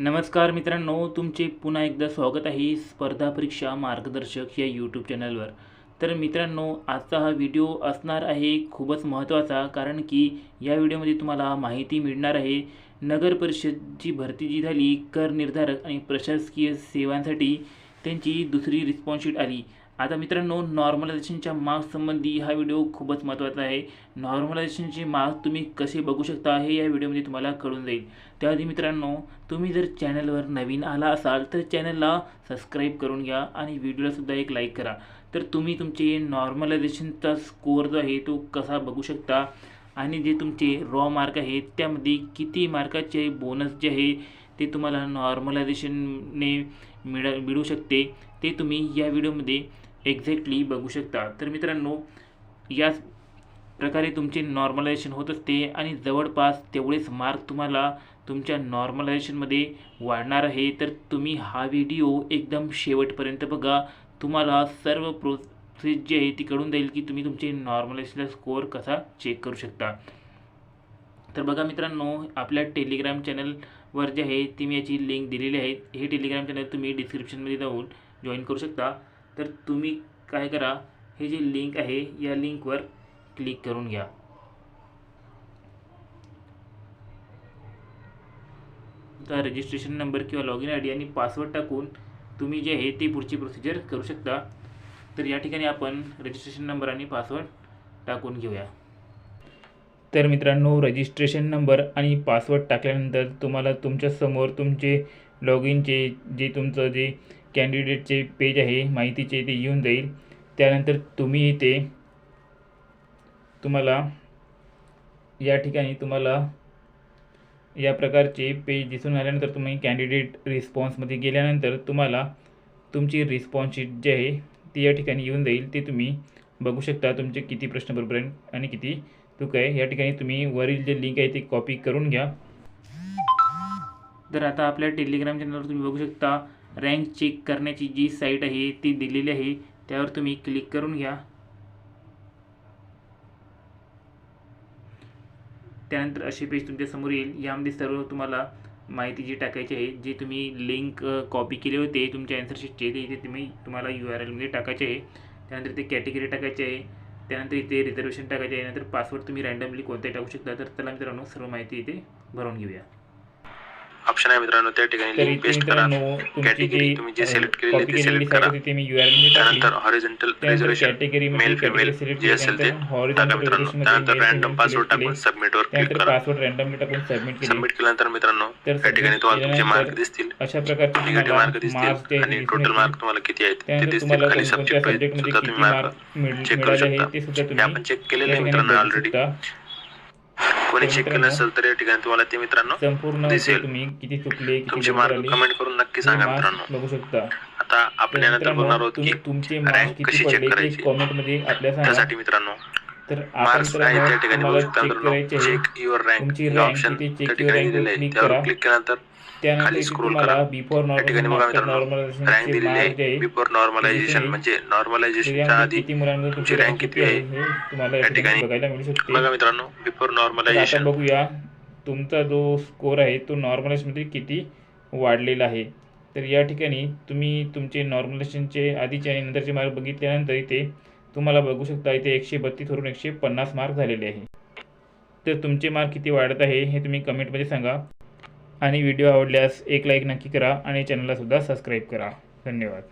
नमस्कार मित्रांनो तुमचे पुन्हा एकदा स्वागत आहे स्पर्धा परीक्षा मार्गदर्शक या यूट्यूब चॅनलवर तर मित्रांनो आजचा हा व्हिडिओ असणार आहे खूपच महत्त्वाचा कारण की या व्हिडिओमध्ये तुम्हाला माहिती मिळणार आहे नगर परिषदची भरती जी झाली कर निर्धारक आणि प्रशासकीय सेवांसाठी त्यांची दुसरी रिस्पॉन्सशीट आली. आता मित्रांनो नॉर्मलायझेशनच्या मार्क्ससंबंधी हा व्हिडिओ खूपच महत्त्वाचा आहे. नॉर्मलायझेशनचे मार्क्स तुम्ही कसे बघू शकता हे या व्हिडिओमध्ये तुम्हाला कळून जाईल. त्याआधी मित्रांनो तुम्ही जर चॅनलवर नवीन आला असाल तर चॅनलला सबस्क्राईब करून घ्या आणि व्हिडिओलासुद्धा एक लाईक करा. तर तुम्ही तुमचे नॉर्मलायझेशनचा स्कोअर जो आहे तो कसा बघू शकता? आणि जे तुमचे रॉ मार्क आहेत त्यामध्ये किती मार्काचे बोनस जे आहे ते तुम्हाला नॉर्मलायझेशनने मिळ मिळू शकते ते तुम्ही या व्हिडिओमध्ये एक्झॅक्टली बघू शकता. तर मित्रांनो याच प्रकारे तुमचे नॉर्मलायझेशन होत असते आणि जवळपास तेवढेच मार्क तुम्हाला तुमच्या नॉर्मलायझेशनमध्ये वाढणार आहे. तर तुम्ही हा व्हिडिओ एकदम शेवटपर्यंत बघा. तुम्हाला सर्व प्रोसेस जी आहे ती कळून जाईल की तुम्ही तुमचे नॉर्मलायझेशनला स्कोअर कसा चेक करू शकता. तर बघा मित्रांनो आपल्या टेलिग्राम चॅनलवर जे आहे ती मी याची लिंक दिलेली आहे. हे टेलिग्राम चॅनल तुम्ही डिस्क्रिप्शनमध्ये जाऊन जॉईन करू शकता. तर तुम्ही काय करा हे जे लिंक आहे या लिंकवर क्लिक करून घ्या. तर रजिस्ट्रेशन नंबर किंवा लॉग इन आय डी आणि पासवर्ड टाकून तुम्ही जे आहे ती पुढची प्रोसिजर करू शकता. तर या ठिकाणी आपण रजिस्ट्रेशन नंबर आणि पासवर्ड टाकून घेऊया. तर मित्रांनो रजिस्ट्रेशन नंबर आणि पासवर्ड टाकल्यानंतर तुम्हाला तुमच्यासमोर तुमचे लॉग इनचे जे तुमचं जे कॅन्डिडेटचे पेज आहे माहितीचे ते येऊन जाईल. त्यानंतर तुम्ही इथे तुम्हाला या ठिकाणी तुम्हाला या प्रकारचे पेज दिसून आल्यानंतर तुम्ही कॅन्डिडेट रिस्पॉन्समध्ये गेल्यानंतर तुम्हाला तुमची रिस्पॉन्स शीट जी आहे ती या ठिकाणी येऊन जाईल. ते तुम्ही बघू शकता तुमचे किती प्रश्न बरोबर आहे आणि किती चूक आहे. या ठिकाणी तुम्ही वरील जे लिंक आहे ते कॉपी करून घ्या. तर आता आपल्या टेलिग्राम चॅनलवर तुम्ही बघू शकता रँक चेक करण्याची जी साईट आहे ती दिलेली आहे त्यावर तुम्ही क्लिक करून घ्या. त्यानंतर असे पेज तुमच्यासमोर येईल. यामध्ये सर्व तुम्हाला माहिती जी टाकायची आहे जे तुम्ही लिंक कॉपी केले होते तुमच्या अँसर ते इथे तुम्ही तुम्हाला यू आर एलमध्ये टाकायचे आहे. त्यानंतर इथे कॅटेगरी टाकायची आहे. त्यानंतर इथे रिझर्वेशन टाकायचे आहे. नंतर पासवर्ड तुम्ही रँडमली कोणताही टाकू शकता. तर त्याला मित्रांनो सर्व माहिती इथे भरून घेऊया. ऑप्शन आहे मित्रांनो त्या ठिकाणी लिंक पेस्ट करा. कॅटेगरी तुम्ही जे सिलेक्ट केलेली ते सिलेक्ट करा. त्यानंतर horizontal reservation male female select जे असेल ते टाका मित्रांनो. त्यानंतर फिमेल पासवर्ड टाकून सबमिट वर क्लिक करा. पासवर्ड रँडमली टाकून सबमिट केले. सबमिट केल्यानंतर मित्रांनो तर त्या ठिकाणी तुम्हाला तुमचे मार्क दिसतील. अशा प्रकारचे निगेटिव्ह मार्क दिसतील आणि टोटल. मार्क तुम्हाला किती आहेत ते दिसतील. खाली सब्जेक्ट सुद्धा किती तुम्ही मार्क चेक करू शकता. हे तुम्ही आपण चेक केलेलं मित्रांनो ऑलरेडी. कोणी चेक केलं नसेल तर या ठिकाणी तुम्हाला ते मित्रांनो संपूर्ण दिसेल. तुम्ही किती चुकले तुमचे मार्क कमेंट करून नक्की सांगा मित्रांनो. बघू शकता. आता आपण तर यानंतर बोलणार मित्रांनो आहोत की तुमचे मार्क्स रँक किती कशी चेक करायची? कॉमेंटमध्ये आपल्या सांगा. त्यासाठी मित्रांनो तर आपण चेक चेक युअर रँक तुमची rank दिलेलं वर आहे. click त्यावर करा. क्लिक केल्यानंतर त्यानंतर तुम्हाला करा. बिफोर त्या ठिकाणी बघा नॉर्मल मित्रांनो रँक दिलेली आहे. Before normalization. म्हणजे नॉर्मलायझेशनच्या आधी तुमची rank किती आहे? हे तुम्हाला या ठिकाणी बघायला मिळू शकते. बघा मित्रांनो बिफोर नॉर्मलायझेशन बघूया तुमचा जो स्कोर आहे तो नॉर्मलायझेशनमध्ये किती वाढलेला आहे. तर या ठिकाणी तुम्ही तुमचे नॉर्मलायझेशनचे आधीचे आणि नंतरचे मार्क बघितल्यानंतर इथे तुम्हाला बघू शकता इथे एकशे बत्तीसवरून एकशे पन्नास मार्क झालेले आहे. तर तुमचे मार्क किती वाढत आहे हे तुम्ही कमेंटमध्ये सांगा. आणि व्हिडिओ आवडल्यास एक लाईक नक्की करा आणि चॅनललासुद्धा सबस्क्राईब करा. धन्यवाद.